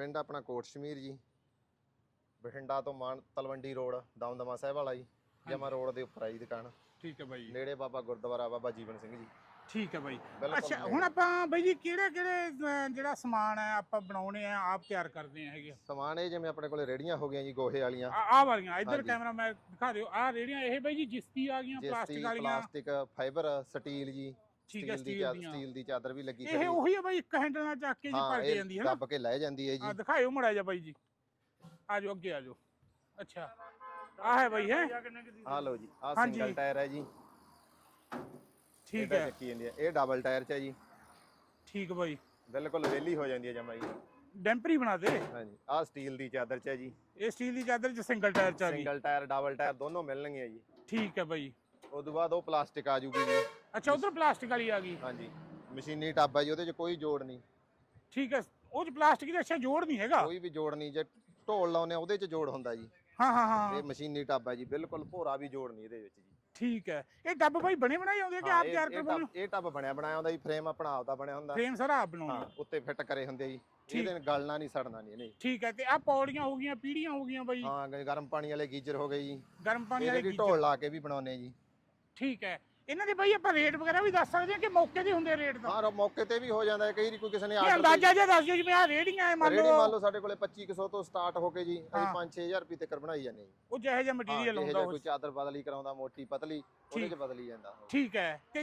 ਪਿੰਡ ਆਪਣਾ ਕੋਟ ਸ਼ਮੀਰ ਜੀ ਬਠਿੰਡਾ ਤੋਂ ਮਾਨ ਤਲਵੰਡੀ ਰੋਡ ਦਮਦਮਾ ਸਾਹਿਬ ਵਾਲਾ ਜੀ ਜਮਾ ਰੋਡ ਦੇ ਉੱਪਰ ਆ ਜੀ ਦੁਕਾਨ। ਠੀਕ ਹੈ ਬਾਈ। ਨੇੜੇ ਬਾਬਾ ਗੁਰਦੁਆਰਾ ਬਾਬਾ ਜੀਵਨ ਸਿੰਘ ਜੀ। ਠੀਕ ਹੈ ਬਾਈ। ਬਿਲਕੁਲ ਅੱਛਾ ਨੇੜੇ। ਹੁਣ ਆਪਾਂ ਬਾਈ ਜੀ ਕਿਹੜੇ ਕਿਹੜੇ ਜਿਹੜਾ ਸਮਾਨ ਹੈ ਆਪਾਂ ਬਣਾਉਣੇ ਆ ਆਪ ਤਿਆਰ ਕਰਦੇ ਆ ਹੈਗੇ ਸਮਾਨ ਇਹ ਜਿਵੇਂ ਆਪਣੇ ਕੋਲੇ ਰੇੜੀਆਂ ਹੋ ਗਈਆਂ ਜੀ ਗੋਹੇ ਵਾਲੀਆਂ। ਆ ਆਹ ਵਾਲੀਆਂ ਇੱਧਰ ਹਾਂਜੀ। ਕੈਮਰਾ ਮੈਂ ਦਿਖਾ ਦਿਓ। ਆਹ ਰੇੜੀਆਂ ਇਹ ਬਾਈ ਜੀ ਜਿਸਤੀ ਆ ਗਈਆਂ ਪਲਾਸਟਿਕ ਜਿਸਤੀ ਵਾਲੀਆਂ। ਪਲਾਸਟਿਕ ਫਾਈਬਰ ਸਟੀਲ ਜੀ। ਠੀਕ ਹੈ ਸਟੀਲ ਦੀ ਸਟੀਲ ਦੀ ਚਾਦਰ ਵੀ ਲੱਗੀ ਇਹ। ਉਹੀ ਆ ਬਾਈ ਇੱਕ ਹੈਂਡਲ ਨਾਲ ਚੱਕ ਕੇ ਜੀ ਹਾਂ ਪਲਟ ਜਾਂਦੀ ਹੈ ਨਾ। ਦੱਬ ਕੇ ਲੈ ਜਾਂਦੀ ਹੈ ਆ ਜੀ ਦਿਖਾਇਓ ਮੜਾ ਜਾ ਬਾਈ ਜੀ। ਆ ਜਾਓ ਅੱਗੇ ਆ ਜਾਓ ਅੱਛਾ। ਆ ਹੈ ਬਾਈ ਹੈ? ਆਹ ਲਓ ਜੀ ਹਾਂਜੀ। ਸਿੰਗਲ ਟਾਇਰ ਹੈ ਜੀ। ਠੀਕ ਹੈ। ਚੱਕੀ ਜਾਂਦੀ ਹੈ। ਇਹ ਡਬਲ ਟਾਇਰ ਚ ਹੈ ਜੀ। ਠੀਕ ਬਾਈ। ਬਿਲਕੁਲ ਵੇਲੀ ਹੋ ਜਾਂਦੀ ਹੈ ਜਮਾ ਜੀ। ਡੈਂਪਰੀ ਬਣਾ ਦੇ। ਹਾਂਜੀ ਆਹ ਸਟੀਲ ਦੀ ਚਾਦਰ ਚ ਹੈ ਜੀ। ਇਹ ਸਟੀਲ ਦੀ ਚਾਦਰ ਚ ਸਿੰਗਲ ਟਾਇਰ ਚ ਆ ਗਈ ਸਿੰਗਲ ਟਾਇਰ ਡਬਲ ਟਾਇਰ ਦੋਨੋਂ ਮਿਲਣਗੇ ਜੀ। ਠੀਕ ਹੈ ਬਾਈ। ਤੋਂ ਬਾਅਦ ਉਹ ਪਲਾਸਟਿਕ ਆ ਜੂਗੀ ਜੀ। ਅੱਛਾ ਉਧਰ ਪਲਾਸਟਿਕ ਵਾਲੀ ਆ ਗਈ। ਹਾਂਜੀ। ਮਸ਼ੀਨੀ ਟੱਬ ਹੈ ਜੀ ਉਹਦੇ 'ਚ ਕੋਈ ਜੋੜ ਨਹੀਂ। ਠੀਕ ਹੈ ਉਹ ਚ ਪਲਾਸਟਿਕ ਦਾ ਅੱਛਾ ਜੋੜ ਨਹੀਂ ਹੈਗਾ? ਕੋਈ ਵੀ ਜੋੜ ਨਹੀਂ ਜੇ ਢੋਲ ਲਾਉਨੇ ਉਹਦੇ 'ਚ ਜੋੜ ਹੁੰਦਾ ਜੀ। ਹਾਂ ਹਾਂ ਹਾਂ। ਇਹ ਮਸ਼ੀਨੀ ਟੱਬ ਹੈ ਜੀ ਬਿਲਕੁਲ ਭੋਰਾ ਵੀ ਜੋੜ ਨਹੀਂ ਇਹਦੇ ਵਿੱਚ ਜੀ। ਠੀਕ ਹੈ। ਇਹ ਡੱਬ ਬਾਈ ਬਣੇ ਬਣਾਏ ਆਉਂਦੇ ਕਿ ਹਾਂ, ਆਪ ਤਿਆਰ ਕਰਵਾਉਣੇ? ਟੱਬ- ਇਹ ਟੱਬ ਬਣਿਆ ਬਣਾਇਆ ਹੁੰਦਾ ਜੀ ਫਰੇਮ ਆਪਣਾ ਆਪਦਾ ਬਣਿਆ ਹੁੰਦਾ। ਫਰੇਮ ਸਾਰਾ ਆਪ ਹਾਂ? ਬਣਾਉਣਾ ਉੱਤੇ ਫਿੱਟ ਕਰੇ ਹੁੰਦੇ ਜੀ। ਇਹਦੇ ਨਾਲ ਗਲਣਾ ਨਹੀਂ ਸੜਨਾ ਨਹੀਂ ਇਹਨੇ। ਠੀਕ ਹੈ ਤੇ ਆ ਪੌੜੀਆਂ ਹੋ ਗਈਆਂ ਪੀੜੀਆਂ ਹੋ ਗਈਆਂ ਬਾਈ? ਹਾਂ ਗਰਮ ਪਾਣੀ ਵਾਲੇ ਗੀਜ਼ਰ ਹੋ ਗਏ ਜੀ। ਗਰਮ ਪਾਣੀ ਵਾਲੇ ਗੀਜ਼ਰ। ਢੋਲ ਲਾ ਕੇ ਵੀ ਬਣਾਉਨੇ ਜੀ। ਠੀਕ ਹੈ। ਇਹਨਾਂ ਦੇ ਬਾਈ ਆਪਾਂ ਰੇਟ ਵਗੈਰਾ ਵੀ ਦੱਸ ਸਕਦੇ ਹਾਂ ਕਿ ਮੌਕੇ ਦੇ ਹੁੰਦੇ ਰੇਟ ਦਾ? ਹਾਂ ਮੌਕੇ ਤੇ ਵੀ ਹੋ ਜਾਂਦਾ ਹੈ ਕਈ ਵਾਰੀ ਕੋਈ ਕਿਸੇ ਨੇ ਇਹ ਅੰਦਾਜ਼ਾ ਜਿਹਾ ਦੱਸ ਦਿਓ ਜਿਵੇਂ ਆ ਰੇੜੀਆਂ ਐ ਮੰਨ ਰੇੜੀ ਮੰਨ ਲਓ ਲਓ ਸਾਡੇ ਕੋਲੇ 2500 ਤੋਂ ਸਟਾਰਟ ਹੋ ਕੇ ਜੀ ਅਸੀਂ ਹਾਂ। 5-6000 ਰੁਪਏ ਤੱਕ ਬਣਾਈ ਜਾਂਦੇ ਜੀ। ਉਹ ਜਿਹੋ ਜਿਹਾ ਹਾਂ ਮਟੀਰੀਅਲ ਹੁੰਦਾ ਜੇ ਉਹ ਕੋਈ ਚਾਦਰ ਬਦਲੀ ਕਰਾਉਂਦਾ ਮੋਟੀ ਪਤਲੀ ਉਹਦੇ 'ਚ ਬਦਲੀ ਜਾਂਦਾ ਠੀਕ ਹੈ। ਤੇ